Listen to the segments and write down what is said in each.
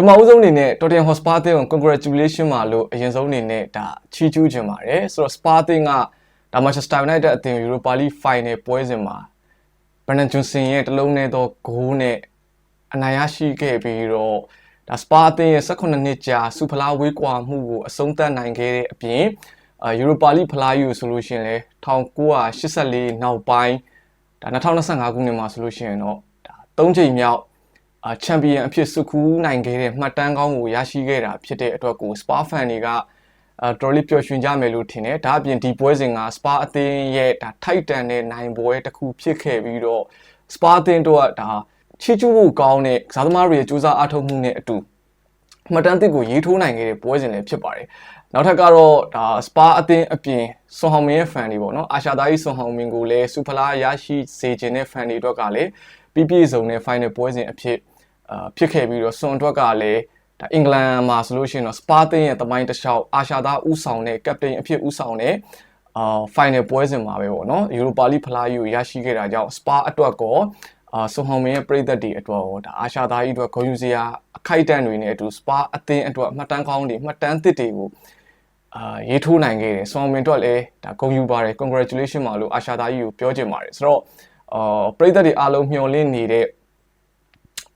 ထမဦးဆုံးအနေနဲ့ Tottenham Hotspur အသင်းကို congratulation ပါလို့အရင်ဆုံးအနေနဲ့ဒါချီးကျူးခြင်းပါတယ်ဆိုတော့ Spur အသင်းကဒါ Manchester United အသင်းကို Europa League Final ပွဲစဉ်မှာ Brennan Johnson ရဲ့တလုံးနဲ့သောဂိုးနဲ့အနိုင်ရရှိခဲ့ပြီးတော့ဒါ Spur အသင်းရဲ့18နှစ်ကြာစူဖလားဝေးကွာမှုကိုအဆုံးသတ်နိုင်ခဲ့တဲ့အပြင်အာ Europa League ဖလားယူဆိုလို့ရှိရင်လည်း1984နောက်ပိုင်းဒါ2025ခုနှစ်မှာဆိုလို့ရှိရင်တော့ဒါ3ချိန်မြောက် အာချန်ပီယံအဖြစ်စုခူးနိုင်ခဲ့တဲ့မှတ်တမ်းကောင်းကိုရရှိခဲ့တာဖြစ်တဲ့အတွက်ကို Spa fan တွေကအာတော်လေးပျော်ရွှင်ကြမယ်လို့ထင်တယ်ဒါအပြင်ဒီပွဲစဉ်က Spa အသင်းရဲ့ဒါထိုက်တန်တဲ့နိုင်ပွဲတစ်ခုဖြစ်ခဲ့ပြီးတော့ Spa အသင်းတို့ကဒါချီးကျူးဖို့ကောင်းတဲ့ကစားသမားတွေရဲ့စူးစမ်းအားထုတ်မှုနဲ့အတူမှတ်တမ်းသစ်ကိုရေးထိုးနိုင်ခဲ့တဲ့ပွဲစဉ်လည်းဖြစ်ပါတယ်နောက်ထပ်ကတော့ဒါစပါအသင်းအပြင်ဆွန်ဟောင်မင်းရဲ့ fan တွေပေါ့နော်အာရှာသားကြီးဆွန်ဟောင်မင်းကိုလည်းစူဖလားရရှိစေခြင်းတဲ့ fan တွေအတွက်ကလည်းပြပြစုံတဲ့ final ပွဲစဉ်အဖြစ်အာ ဖြစ်ခဲ့ပြီးတော့ဆွန်အတွက်ကလည်းဒါအင်္ဂလန်မှာဆိုလို့ရှိရင်တော့စပါသင်းရဲ့တမိုင်းတစ်လျှောက်အာရှာသားဥဆောင်တဲ့ captain အဖြစ်ဥဆောင်တဲ့အာ final ပွဲစဉ်မှာပဲပေါ့နော် Europa League ဖလားယူရရှိခဲ့တာကြောင့် Spa အတွက်ကောအာဆွန်ဟောင်မင်းရဲ့ပြည်သက်တွေအတွက်ရောဒါအာရှာသားကြီးအတွက်ဂုဏ်ယူစရာအခိုက်အတန့်တွေနဲ့အတူ Spa အသင်းအတွက်မှတ်တမ်းကောင်းတွေမှတ်တမ်းသစ်တွေကိုအာရေးထိုးနိုင်ခဲ့တယ်ဆွန်ဟောင်မင်းအတွက်လည်းဒါဂုဏ်ယူပါတယ် congratulation ပါလို့အာရှာသားကြီးကိုပြောချင်ပါတယ်ဆိုတော့အာပြည်သက်တွေအားလုံးမျှော်လင့်နေတဲ့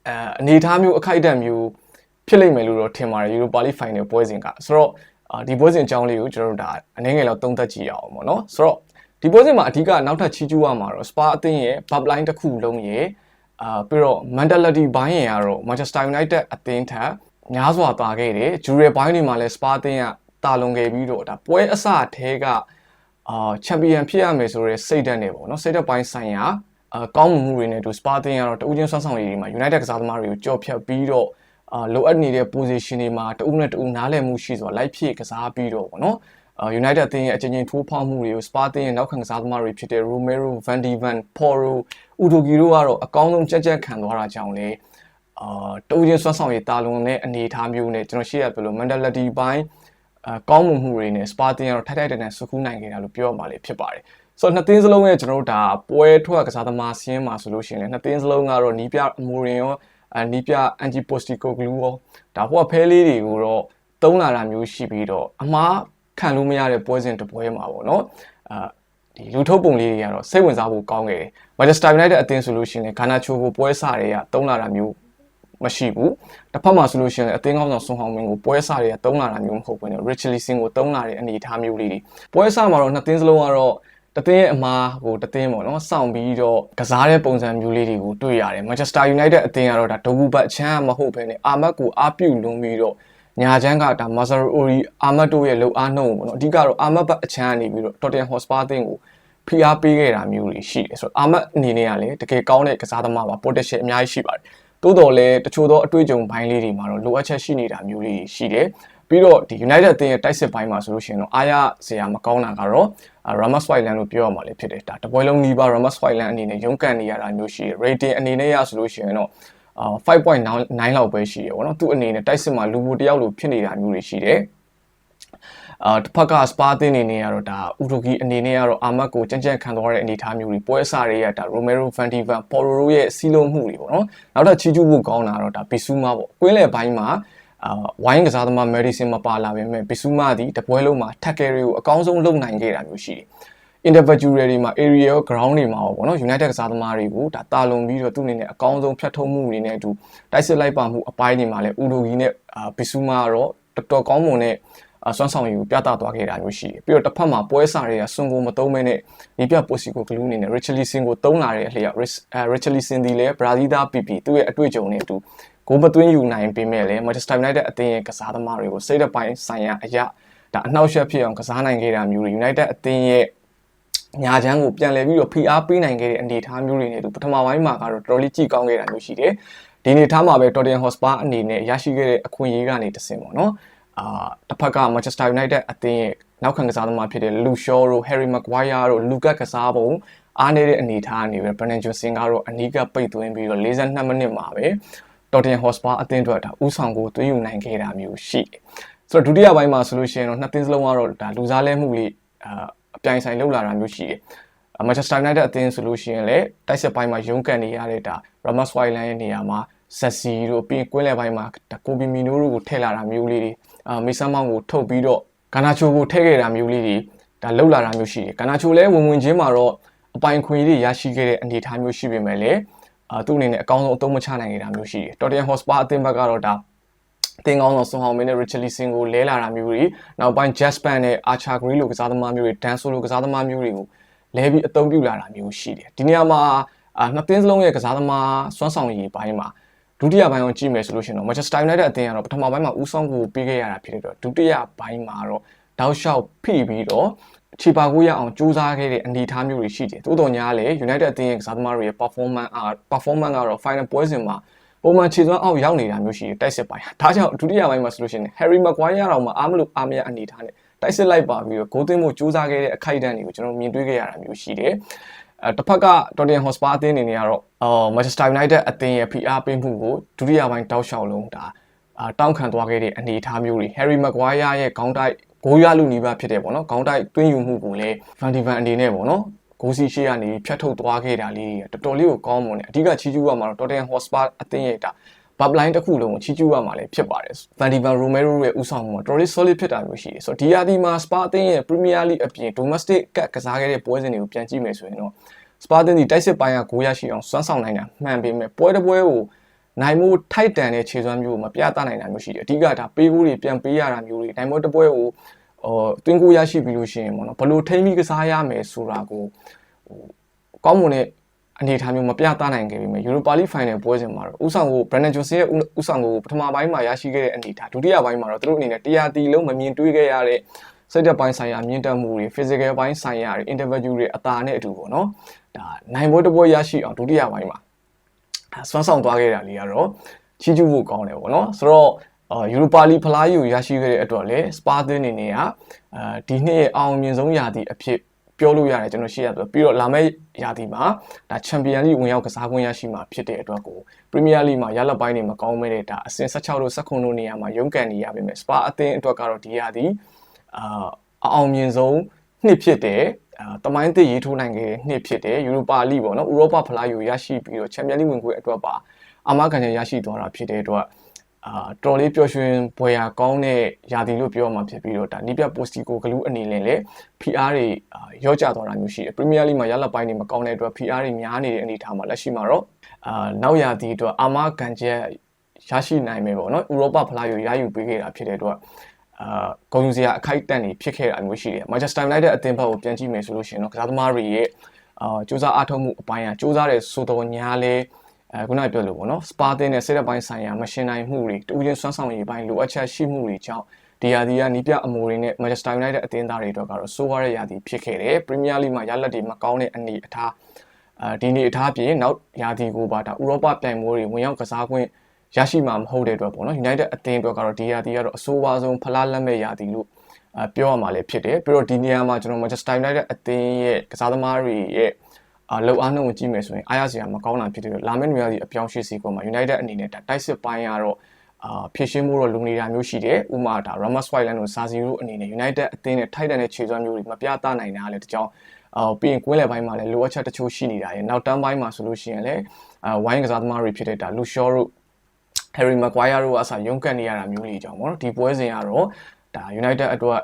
အဲအနေအထားမျိုးအခိုက်အတန့်မျိုးဖြစ်လိမ့်မယ်လို့တော့ထင်ပါတယ် Europa League Final ပွဲစဉ်ကဆိုတော့အာဒီပွဲစဉ်အကြောင်းလေးကိုကျွန်တော်တို့ဒါအနည်းငယ်လောက်သုံးသပ်ကြည့်ရအောင်ပေါ့နော်ဆိုတော့ဒီပွဲစဉ်မှာအဓိကနောက်ထပ်ချီးကျူးရမှာတော့ Spa အသင်းရဲ့ bub line တစ်ခုလုံးရဲ့အာပြီးတော့ mentality ဘိုင်းရင်ကတော့ Manchester United အသင်းထက်များစွာတာခဲ့တယ်ဂျူရီဘိုင်းတွေမှာလည်း Spa အသင်းကတာလွန်ခဲ့ပြီးတော့ဒါပွဲအစထဲကအာချန်ပီယံဖြစ်ရမယ်ဆိုတဲ့စိတ်ဓာတ်နဲ့ပေါ့နော်စိတ်ဓာတ်ပိုင်းဆိုင်ရာ အာကောင်းမှုတွေနဲ့သူ Spa အသင်းကတော့တဦးချင်းဆွမ်းဆောင်ရည်တွေမှာ United ကစားသမားတွေကိုကြော်ဖြတ်ပြီးတော့အာလိုအပ်နေတဲ့ position တွေမှာတဦးနဲ့တဦးနားလည်မှုရှိစွာလိုက်ဖြစ်ကစားပြီးတော့ပေါ့နော်အာ United အသင်းရဲ့အချင်းချင်းထိုးဖောက်မှုတွေကို Spa အသင်းရဲ့နောက်ခံကစားသမားတွေဖြစ်တဲ့ Romero, Van de Ven, Poro, Udogi တို့ကတော့အကောင်းဆုံးကြက်ကြက်ခံသွားတာကြောင့်လေအာတဦးချင်းဆွမ်းဆောင်ရည်တာလွန်တဲ့အနေအထားမျိုးနဲ့ကျွန်တော်ရှေ့ရပြောလို့ mentality ဘိုင်းအာကောင်းမှုမှုတွေနဲ့ Spa အသင်းကတော့ထိုက်ထိုက်တန်တန်စုခုနိုင်ခဲ့တာလို့ပြောရမှာလေဖြစ်ပါတယ် ဆိုတော့နှစ်သင်းစလုံးရဲ့ကျွန်တော်တို့ဒါပွဲထွက်ကစားသမားစီးရင်မှာဆိုလို့ရှိရင်လည်းနှစ်သင်းစလုံးကတော့နီးပြမိုရင်ရောအနီးပြအန်ဂျီပိုစတီကိုဂလူရောဒါဟိုကဖဲလေးတွေကိုတော့တုံးလာတာမျိုးရှိပြီးတော့အမားခံလို့မရတဲ့ပွဲစဉ်တစ်ပွဲမှာပေါ့နော်အာဒီလူထုတ်ပုံလေးတွေကတော့စိတ်ဝင်စားဖို့ကောင်းခဲ့တယ်။ Manchester United အသင်းဆိုလို့ရှိရင်လည်းဂါနာချိုကိုပွဲစားတွေကတုံးလာတာမျိုးမရှိဘူး။တစ်ဖက်မှာဆိုလို့ရှိရင်လည်းအသင်းကောင်းဆောင်ဆွန်ဟောင်းမင်းကိုပွဲစားတွေကတုံးလာတာမျိုးမဟုတ်ဘူးね Richarlison ကိုတုံးလာတဲ့အနေအထားမျိုးလေးတွေပွဲစားမှာတော့နှစ်သင်းစလုံးကတော့ တသင်းရဲ့အမားကိုတသင်းပေါ့နော်စောင့်ပြီးတော့ကစားတဲ့ပုံစံမျိုးလေးတွေကိုတွေ့ရတယ် Manchester United အသင်းကတော့ဒါဒိုဘူဘတ်ချမ်းမဟုတ်ဘဲနဲ့အာမတ်ကိုအားပြုလွန်ပြီးတော့ညာချမ်းကဒါမာဆာအိုရီအာမတ်တို့ရဲ့လုံအားနှုံပေါ့နော်အဓိကတော့အာမတ်ဘတ်အချမ်းကနေပြီးတော့ Tottenham Hotspur အသင်းကိုဖိအားပေးခဲ့တာမျိုးတွေရှိတယ်ဆိုတော့အာမတ်အနေနဲ့ကလည်းတကယ်ကောင်းတဲ့ကစားသမားပါ potential အများကြီးရှိပါတယ်တိုးတော်လည်းတချို့သောအတွေ့အကြုံဘိုင်းလေးတွေမှာတော့လိုအပ်ချက်ရှိနေတာမျိုးတွေရှိတယ် ပြီးတော့ဒီ United အသင်းရဲ့တိုက်စစ်ဘိုင်းမှာဆိုလို့ရှိရင်တော့အားရစရာမကောင်းတာကတော့ Ramos Wyland လို့ပြောရမှာလေဖြစ်တယ်ဒါတပွဲလုံးနီးပါး Ramos Wyland အနေနဲ့ရုန်းကန်နေရတာမျိုးရှိတယ် rating အနေနဲ့ရဆိုလို့ရှိရင်တော့အာ5.9လောက်ပဲရှိတယ်ဗောနော်သူ့အနေနဲ့တိုက်စစ်မှာလူမှုတယောက်လိုဖြစ်နေတာမျိုးတွေရှိတယ်အာတစ်ဖက်ကစပါတင်နေနေရတော့ဒါဥရိုဂီအနေနဲ့ကတော့အာမတ်ကိုကြံ့ကြံ့ခံသွားတဲ့အနေအထားမျိုးတွေပွဲအစတွေကဒါရိုမဲရိုဖန်တီဗန်ပေါ်ရိုရိုရဲ့စီးလုံးမှုတွေပေါ့နော်နောက်ထပ်ချီးကျူးဖို့ကောင်းတာတော့ဒါဘီဆူမာပေါ့ကွင်းလယ်ဘိုင်းမှာအာ ဝိုင်းကစားသမားမယ်ဒီဆင်မပါလာပေမဲ့ဘီဆူမာဒီတပွဲလုံးမှာထက်ကယ်ရီကိုအကောင်းဆုံးလုပ်နိုင်ခဲ့တာမျိုးရှိတယ် individual တွေမှာ area ground တွေမှာပေါ့နော် United ကစားသမားတွေကိုဒါတာလွန်ပြီးတော့သူ့အနေနဲ့အကောင်းဆုံးဖြတ်ထုံးမှုတွေနဲ့အတူတိုက်စစ်လိုက်ပါမှုအပိုင်းတွေမှာလည်းဥဒိုဂီနဲ့ဘီဆူမာကတော့တော်တော်ကောင်းမွန်တဲ့ဆွမ်းဆောင်ရည်ကိုပြသသွားခဲ့တာမျိုးရှိတယ်ပြီးတော့တစ်ဖက်မှာပွဲစားတွေကစွန်ကိုမသုံးမဲနဲ့ဒီပြပိုစီကိုဂလူးအနေနဲ့ Richarlison ကိုသုံးလာတဲ့အလျောက် Richarlison ဒီလည်းဘရာဇီးသား PP သူ့ရဲ့အတွေ့အကြုံနဲ့အတူ ဂိုးမသွင်းယူနိုင်ပေမဲ့လည်း Manchester United အသင်းရဲ့ကစားသမားတွေကိုစိတ်တပိုင်းဆိုင်ရာအရာဒါအနှောက်အယှက်ဖြစ်အောင်ကစားနိုင်ခဲ့တာမျိုးတွေ United အသင်းရဲ့ညာချမ်းကိုပြန်လည်ပြီးတော့ဖိအားပေးနိုင်ခဲ့တဲ့အနေအထားမျိုးတွေနဲ့သူပထမပိုင်းမှာကတော့တော်တော်လေးကြည့်ကောင်းခဲ့တာမျိုးရှိတယ်ဒီအနေအထားမှာပဲ Tottenham Hotspur အနေနဲ့ရရှိခဲ့တဲ့အခွင့်အရေးကနေတဆင့်ပေါ့နော်အာတစ်ဖက်က Manchester United အသင်းရဲ့နောက်ခံကစားသမားဖြစ်တဲ့ Luke Shaw တို့ Harry Maguire တို့ Lucas ကစားပုံအားနေတဲ့အနေအထားအနေနဲ့ Brennan Johnson ကတော့အနီးကပိတ်သွင်းပြီးတော့42မိနစ်မှာပဲ Tottenham Hotspur အသင်းအတွက်ဒါဥဆောင်ကိုသွင်းယူနိုင်ခဲ့တာမျိုးရှိတယ်ဆိုတော့ဒုတိယပိုင်းမှာဆိုလို့ရှိရင်တော့နှစ်သင်းစလုံးကတော့ဒါလူစားလဲမှုလေးအာအပြိုင်ဆိုင်လောက်လာတာမျိုးရှိတယ်။ Manchester United အသင်းဆိုလို့ရှိရင်လည်းတိုက်စစ်ပိုင်းမှာရုန်းကန်နေရတဲ့ဒါ Ramos Wyland ရဲ့နေရာမှာဆက်စီတို့ပြီးရင်ကွင်းလယ်ပိုင်းမှာဒါကိုဘီမီနိုတို့ကိုထည့်လာတာမျိုးလေးတွေအာမေဆန်မောင်ကိုထုတ်ပြီးတော့ဂါနာချိုကိုထည့်ခဲ့တာမျိုးလေးတွေဒါလှုပ်လာတာမျိုးရှိတယ်ဂါနာချိုလည်းဝင်ဝင်ချင်းမှာတော့အပိုင်ခွင့်တွေရရှိခဲ့တဲ့အနေအထားမျိုးရှိပေမဲ့လည်း အာသူ့အနေနဲ့အကောင်းဆုံးအသုံးမချနိုင်နေတာမျိုးရှိတယ်တော်တန်ဟော့စပါအသင်းဘက်ကတော့ဒါတင်ကောင်းဆောင်ဆွန်ဟောင်မင်းနဲ့ Richarlison ကိုလဲလာတာမျိုးတွေနောက်ပိုင်း Jaspan နဲ့ Archer Gray လိုကစားသမားမျိုးတွေ Danso လိုကစားသမားမျိုးတွေကိုလဲပြီးအသုံးပြုလာတာမျိုးရှိတယ်ဒီနေရာမှာအာနှစ်သင်းစလုံးရဲ့ကစားသမားစွမ်းဆောင်ရည်ပိုင်းမှာဒုတိယပိုင်းကိုကြည့်မယ်ဆိုလို့ရှိရင်တော့ Manchester United အသင်းကတော့ပထမပိုင်းမှာဦးဆောင်ကိုပေးခဲ့ရတာဖြစ်တဲ့တော့ဒုတိယပိုင်းမှာတော့တောက်လျှောက်ဖိပြီးတော့ ခြေပါကိုရအောင်စူးစမ်းခဲ့တဲ့အနေအထားမျိုးတွေရှိတယ်။သို့တော်ညာလည်း United အသင်းရဲ့ကစားသမားတွေရဲ့ performance အာ performance ကတော့ final ပွဲစဉ်မှာပုံမှန်ခြေစွမ်းအောက်ရောက်နေတာမျိုးရှိတယ်တိုက်စစ်ပိုင်း။ဒါကြောင့်ဒုတိယပိုင်းမှာဆိုလို့ရှိရင် Harry Maguire တော့မှအားမလို့အားမရအနေအထားနဲ့တိုက်စစ်လိုက်ပါပြီးတော့ဂိုးသွင်းမှုစူးစမ်းခဲ့တဲ့အခိုက်အတန့်တွေကိုကျွန်တော်မြင်တွေ့ခဲ့ရတာမျိုးရှိတယ်။အဲတစ်ဖက်က Tottenham Hotspur အသင်းအနေနဲ့ကတော့အော် Manchester United အသင်းရဲ့ PR ပေးမှုကိုဒုတိယပိုင်းတောက်လျှောက်လုံးဒါအာတောင်းခံသွားခဲ့တဲ့အနေအထားမျိုးတွေ Harry Maguire ရဲ့ခေါင်းတိုက် ဂိုးရလူနီးပါးဖြစ်တယ်ပေါ့နော်ခေါင်းတိုက်တွင်းယူမှုကိုလည်း Van de Ven အနေနဲ့ပေါ့နော်ဂိုးစီရှိကနေဖြတ်ထုတ်သွားခဲ့တာလေးတော်တော်လေးကိုကောင်းမွန်တယ်အဓိကချီးကျူးရမှာတော့ Tottenham Hotspur အသင်းရဲ့ဒါ bub line တစ်ခုလုံးကိုချီးကျူးရမှာလည်းဖြစ်ပါတယ် Van de Ven Romero ရဲ့ဦးဆောင်မှုကတော်တော်လေး solid ဖြစ်တာမျိုးရှိတယ်ဆိုတော့ဒီယာဒီမှာ Spa အသင်းရဲ့ Premier League အပြင် domestic ကကစားခဲ့တဲ့ပွဲစဉ်တွေကိုပြန်ကြည့်မယ်ဆိုရင်တော့ Spa အသင်းဒီတိုက်စစ်ပိုင်းကဂိုးရရှိအောင်စွမ်းဆောင်နိုင်တာမှန်ပေမဲ့ပွဲတစ်ပွဲကို နိုင်မှုထိုက်တန်တဲ့ခြေစွမ်းမျိုးကိုမပြသနိုင်တာမျိုးရှိတယ်အဓိကဒါပေးကိုတွေပြန်ပေးရတာမျိုးတွေနိုင်မှုတစ်ပွဲကိုဟိုတွင်းကိုရရှိပြီလို့ရှိရင်ပေါ့နော်ဘလို့ထိမ့်ပြီးကစားရမယ်ဆိုတာကိုဟိုကောင်းမွန်တဲ့အနေအထားမျိုးမပြသနိုင်ခဲ့ပြီမဲ့ Europa League Final ပွဲစဉ်မှာတော့ဥဆောင်ကို Brandon Johnson ရဲ့ဥဆောင်ကိုပထမပိုင်းမှာရရှိခဲ့တဲ့အနေအထားဒုတိယပိုင်းမှာတော့သူတို့အနေနဲ့တရားတီလုံးမမြင်တွေ့ခဲ့ရတဲ့စိတ်သက်ပိုင်းဆိုင်ရာမြင့်တက်မှုတွေ physical ပိုင်းဆိုင်ရာတွေ interview တွေအသာနဲ့အတူပေါ့နော်ဒါနိုင်ပွဲတစ်ပွဲရရှိအောင်ဒုတိယပိုင်းမှာ စွမ်းဆောင်သွားခဲ့တာလေးကတော့ချီးကျူးဖို့ကောင်းတယ်ပေါ့နော်ဆိုတော့အာယူရိုပါလီဖလားယူရရှိခဲ့တဲ့အတွက်လည်းစပါသင်းအနေနဲ့ကအာဒီနှစ်ရဲ့အောင်မြင်ဆုံးရာသီအဖြစ်ပြောလို့ရတယ်ကျွန်တော်ရှိရဆိုပြီးတော့လာမယ့်ရာသီမှာဒါချန်ပီယံလိဝင်ရောက်ကစားခွင့်ရရှိမှာဖြစ်တဲ့အတွက်ကိုပရီးမီးယားလိမှာရလပ်ပိုင်းတွေမကောင်းမဲ့တဲ့ဒါအဆင့်16တို့19တို့နေရာမှာရုန်းကန်နေရပါမယ်စပါအသင်းအတွက်ကတော့ဒီရာသီအာအောင်မြင်ဆုံး နှစ်ဖြစ်တဲ့အာတမိုင်းသစ်ရေးထိုးနိုင်ခဲ့တဲ့နှစ်ဖြစ်တဲ့ယူရိုပါလိပေါ့နော်ဥရောပဖလားယူရရှိပြီးတော့ချန်ပီယံလိဝင်ခွင့်အတွက်ပါအာမခံချက်ရရှိသွားတာဖြစ်တဲ့အတွက်အာတော်လေးပျော်ရွှင်ပွဲရာကောင်းတဲ့ယာတီလို့ပြောမှာဖြစ်ပြီးတော့ဒါနီးပြပိုစတီကိုဂလူးအနေနဲ့လည်း PR တွေရော့ကျသွားတာမျိုးရှိတယ်ပရီးမီးယားလိမှာရလပ်ပိုင်းတွေမကောင်းတဲ့အတွက် PR တွေများနေတဲ့အနေအထားမှာလက်ရှိမှာတော့အာနောက်ယာတီအတွက်အာမခံချက်ရရှိနိုင်မယ်ပေါ့နော်ဥရောပဖလားယူရယူပေးခဲ့တာဖြစ်တဲ့အတွက် အာဂုံယူစရာအခိုက်အတန့်တွေဖြစ်ခဲ့တာမျိုးရှိတယ်။ Manchester United အသင်းဘက်ကိုပြန်ကြည့်မယ်ဆိုလို့ရှိရင်တော့ကစားသမားတွေရဲ့အာစူးစမ်းအားထုတ်မှုအပိုင်းကစူးစမ်းတဲ့ဆိုတော့ညာလဲအဲခုနကပြောလို့ပေါ့နော်စပါတင်နဲ့စိတ်ပိုင်းဆိုင်ရာမရှင်းနိုင်မှုတွေတူချင်းစွမ်းဆောင်ရည်ပိုင်းလိုအပ်ချက်ရှိမှုတွေကြောင့်ဒီယာဒီကနီးပြအမိုတွေနဲ့ Manchester United အသင်းသားတွေအတွက်ကတော့စိုးရတဲ့ယာဒီဖြစ်ခဲ့တယ်။ Premier League မှာရလက်တွေမကောင်းတဲ့အနေအထားအဲဒီနေ့အထားပြင်နောက်ယာဒီကိုပါဒါဥရောပပြိုင်ပွဲတွေဝင်ရောက်ကစားခွင့် ရရှိမှာမဟုတ်တဲ့အတွက်ပေါ့နော် United အသင်းအတွက်ကတော့ဒီယာဒီကတော့အဆိုးဝါးဆုံးဖလားလက်မဲ့ယာဒီလို့အပြောရမှာလည်းဖြစ်တယ်ပြီးတော့ဒီနေရာမှာကျွန်တော် Manchester United အသင်းရဲ့ကစားသမားတွေရဲ့အာလောက်အားနှုန်းကိုကြည့်မယ်ဆိုရင်အားရစရာမကောင်းတာဖြစ်တယ်လာမယ့်နေရာဒီအပြောင်းရှိစီကောမှာ United အနေနဲ့တိုက်စစ်ပိုင်းကတော့အာဖြည့်ရှင်းမှုတော့လုံနေတာမျိုးရှိတယ်ဥမာဒါ Ramos Whiteland တို့ Saziro အနေနဲ့ United အသင်းနဲ့ထိုက်တန်တဲ့ခြေစွမ်းမျိုးတွေမပြသနိုင်တာလည်းတကြောင်အော်ပြီးရင်ကွင်းလယ်ပိုင်းမှာလည်းလိုအပ်ချက်တချို့ရှိနေတာရယ်နောက်တန်းပိုင်းမှာဆိုလို့ရှိရင်လည်းအာဝိုင်းကစားသမားတွေဖြစ်တဲ့ဒါ Lucio တို့ Harry Maguire တို့အစားရုန်းကန်နေရတာမျိုးလေးကြောင့်ပေါ့နော်ဒီပွဲစဉ်ကတော့ဒါ United အတွက်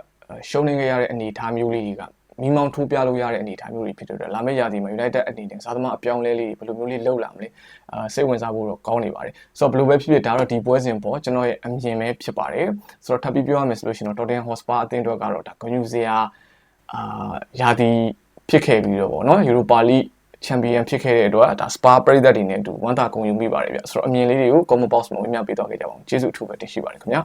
ရှုံးနေခဲ့ရတဲ့အနေအထားမျိုးလေးတွေကမိမောင်းထိုးပြလို့ရတဲ့အနေအထားမျိုးတွေဖြစ်တဲ့အတွက်လာမယ့်ရာသီမှာ United အနေနဲ့စားသမားအပြောင်းလဲလေးဘယ်လိုမျိုးလေးလှုပ်လာမလဲအာစိတ်ဝင်စားဖို့တော့ကောင်းနေပါတယ်ဆိုတော့ဘယ်လိုပဲဖြစ်ဖြစ်ဒါတော့ဒီပွဲစဉ်ပေါ့ကျွန်တော်ရဲ့အမြင်ပဲဖြစ်ပါတယ်ဆိုတော့ထပ်ပြီးပြောရမယ်ဆိုလို့ရှိရင်တော့ Tottenham Hotspur အသင်းအတွက်ကတော့ဒါဂညူစရာအာရာသီဖြစ်ခဲ့ပြီးတော့ပေါ့နော် Europa League ချန်ပီယံဖြစ်ခဲ့တဲ့အတွက်ဒါစပါပရိသတ်တွေနဲ့အတူဝမ်းသာဂုဏ်ယူမိပါတယ်ဗျဆိုတော့အမြင်လေးတွေကို comment box မှာဝင်မြပေးတော့ခဲ့ကြပါဦးကျေးဇူးအထူးပဲတင်ရှိပါတယ်ခင်ဗျာ